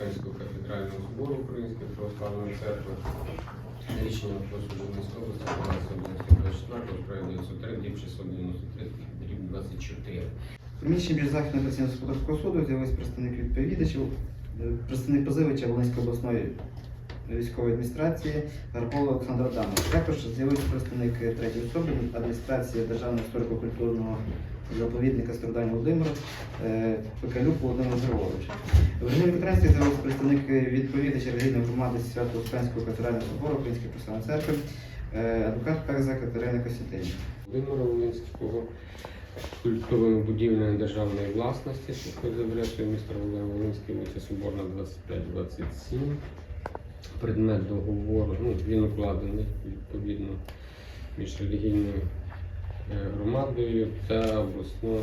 Свято-Успенського кафедрального собору Української православної церкви. Рішення про суду міської області 12.11.24 справі 903 дріб 693 дріб 24. Приміщення між західного апеляційного господарського суду з'явився представник відповідачів, представник позивача Волинської обласної військової адміністрації Гарпола Олександр Адамович. Також з'явився представник третьої особи адміністрації Державного історико-культурного заповідника Страдань Володимира е, Пекалюк Володимир Григорович. В режимі конференції з'явився представник відповідача релігійної громади Свято-Успенського кафедрального собору Української православної церкви, е, адвокат Перза Катерина Костянтинівна. Володимира Волинського культовими будівлями державної власності, що за адресою міста Волинський, вулиця Соборна 25-27. Предмет договору, ну, він укладений відповідно між релігійною е, громадою та обласною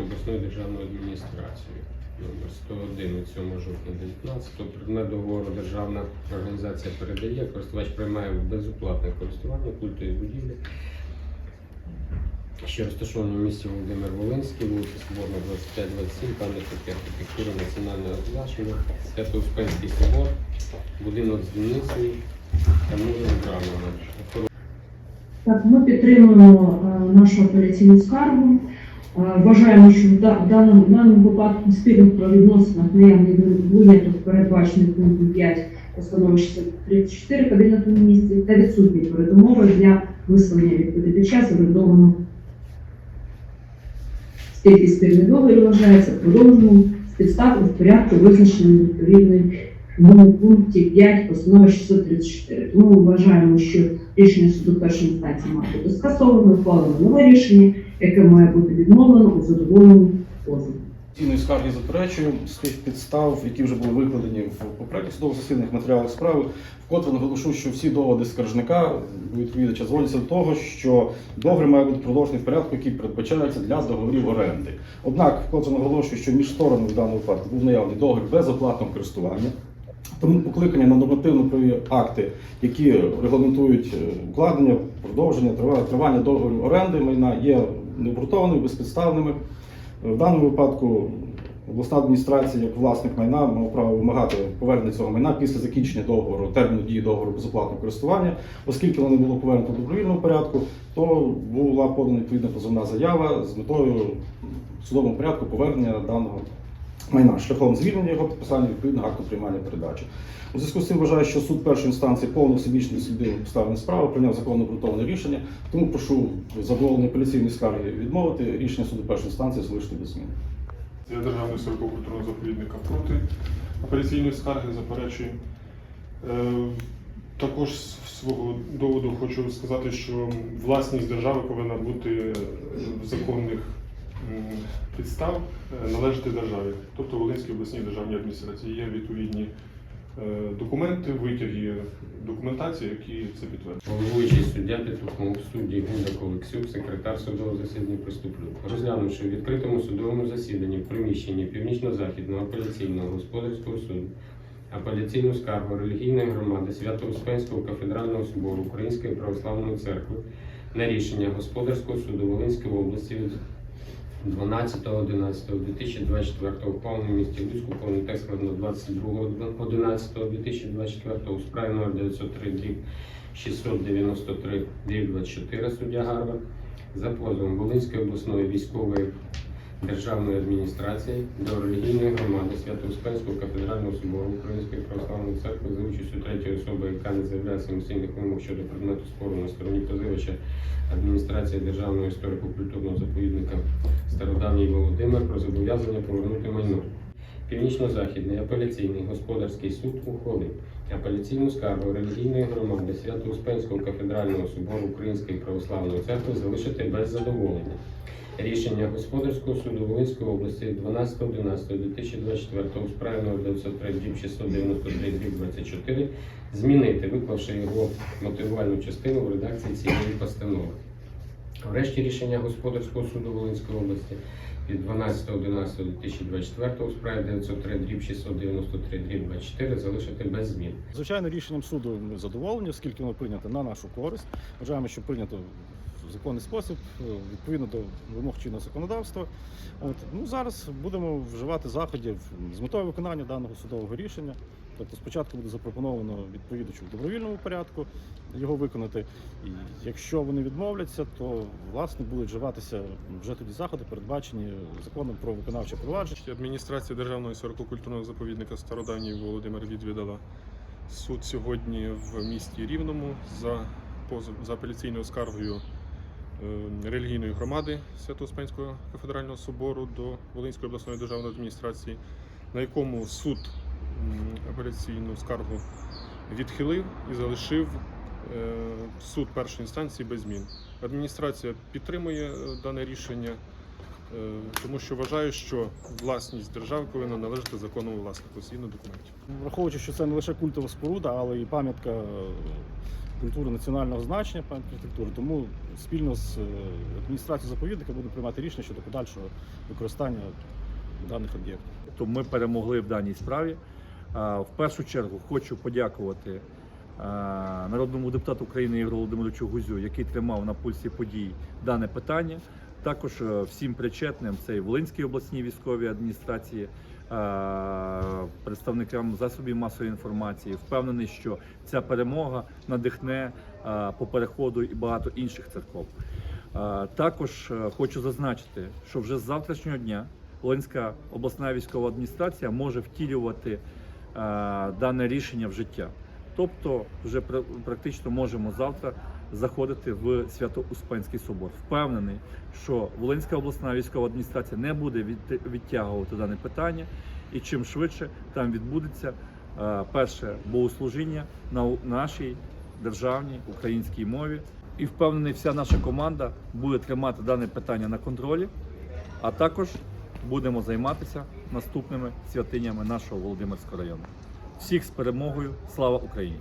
обласною державною адміністрацією. Номер 101 від 7 жовтня 19 предмет договору державна організація передає, користувач приймає безоплатне користування культові будівлі, що розташовані в місті Володимир Волинський, вулиця Соборна 25-27, пам'ятники архітектури національного значення, Свято-Успенський собор, будинок з дзвіницею та муром брамами. Так, ми підтримуємо е, нашу апеляційну скаргу. Е, Вважаємо, що в да- в даному, в даному випадку спільних правовідносинах наявний виняток передбачений пунктом 5 постанови 634 Кабінету міністрів та відсутні передумови для висловлення відповідача з Скільки спільний договір вважається продовженим з підстав в порядку визначеному відповідному пункті 5 постанови 634. Тому ми вважаємо, що рішення суду першої інстанції має бути скасовано, ухвалено нове рішення, яке має бути відмовлено у задоволенні позову. Цінної скарги заперечую з тих підстав, які вже були викладені в попередніх судових засіданнях матеріалах справи, вкотре наголошу, що всі доводи скаржника відповідача зводяться до того, що договір має бути продовжений в порядку, який передбачається для договорів оренди. Однак, вкотре наголошую, що між сторонами в даному випадку був наявний договір безоплатного користування. Тому покликання на нормативно-правові акти, які регламентують е, укладення, продовження, тривання договорів оренди майна, є необґрунтованими, безпідставними. В даному випадку обласна адміністрація, як власник майна, мав право вимагати повернення цього майна після закінчення договору, терміну дії договору безоплатного користування. Оскільки воно не було повернуто в добровільному порядку, то була подана відповідна позовна заява з метою в судовому порядку повернення даного майна шляхом звільнення його підписання відповідного акту приймання передачі. У зв'язку з цим вважаю, що суд першої інстанції повно всебічно дослідив обставини справи, прийняв законно обґрунтоване рішення. Тому прошу задоволення апеляційної скарги відмовити. Рішення суду першої інстанції залишити без змін. Я державний історико-культурного заповідника проти апеляційної скарги заперечую. Е, Також з свого доводу хочу сказати, що власність держави повинна бути в законних підстав е, належати державі. Тобто Волинській обласній державній адміністрації є відповідні е, документи, витяги документації, які це підтверджують. Головуючий суддя Петухов, судді Гундак Олексюк, секретар судового засідання приступлю. Розглянувши в відкритому судовому засіданні в приміщенні Північно-Західного апеляційного господарського суду апеляційну скаргу релігійної громади Свято-Успенського кафедрального собору Української православної церкви на рішення господарського суду Волинської області 12.11.2024 ухвалений в місті Луцьку, повний текст складно 22.11.2024 у справі номер 903 дріб 693 дріб 24 суддя Гарва за позовом Волинської обласної військової державної адміністрації до релігійної громади Свято-Успенського кафедрального собору Української православної церкви за участю третьої особи, яка не заявляє самостійних вимог щодо предмету спору на стороні позивача адміністрації Державного історико-культурного заповідника Стародавній Володимир про зобов'язання повернути майно. Північно-західний апеляційний господарський суд ухвалив апеляційну скаргу релігійної громади Свято-Успенського кафедрального собору Української православної церкви залишити без задоволення. Рішення господарського суду Волинської області 12.11.2024 у справі номер 903 дріб 693 дріб 24 змінити, виклавши його мотивувальну частину в редакції цієї постанови. Врешті рішення господарського суду Волинської області від 12.11.2024 у справі 903 дріб 693 дріб 24 залишити без змін. Звичайно, рішенням суду ми задоволені, оскільки воно прийнято на нашу користь. Вважаємо, що прийнято в законний спосіб, відповідно до вимог чинного законодавства. От ну зараз будемо вживати заходів з метою виконання даного судового рішення. Тобто спочатку буде запропоновано відповідачу в добровільному порядку його виконати. І якщо вони відмовляться, то власне будуть вживатися вже тоді заходи, передбачені законом про виконавче провадження. Адміністрація Державного історико-культурного заповідника Стародавній Володимир відвідала суд сьогодні в місті Рівному за, позов, за апеляційною скаргою е, релігійної громади Свято-Успенського кафедрального собору до Волинської обласної державної адміністрації, на якому суд апеляційну скаргу відхилив і залишив е, суд першої інстанції без змін. Адміністрація підтримує е, дане рішення. Е, тому що вважаю, що власність держави повинна належати законному власнику згідно документів. Враховуючи, що це не лише культова споруда, але і пам'ятка культури національного значення, пам'ятка архітектури. Тому спільно з адміністрацією заповідника будемо приймати рішення щодо подальшого використання даних об'єктів. то ми перемогли в даній справі. А, В першу чергу хочу подякувати народному депутату України Ігорю Володимировичу Гузю, який тримав на пульсі подій дане питання. Також е, всім причетним це і Волинській обласній військовій адміністрації, представникам засобів масової інформації. Впевнений, що ця перемога надихне по переходу і багато інших церков. Також е, хочу зазначити, що вже з завтрашнього дня Волинська обласна військова адміністрація може втілювати е, дане рішення в життя. Тобто, вже пр- практично можемо завтра заходити в Свято-Успенський собор. Впевнений, що Волинська обласна військова адміністрація не буде відтягувати дане питання, і чим швидше там відбудеться е, перше богослужіння на нашій державній українській мові. І впевнений, вся наша команда буде тримати дане питання на контролі, а також будемо займатися наступними святинями нашого Володимирського району. Всіх з перемогою! Слава Україні!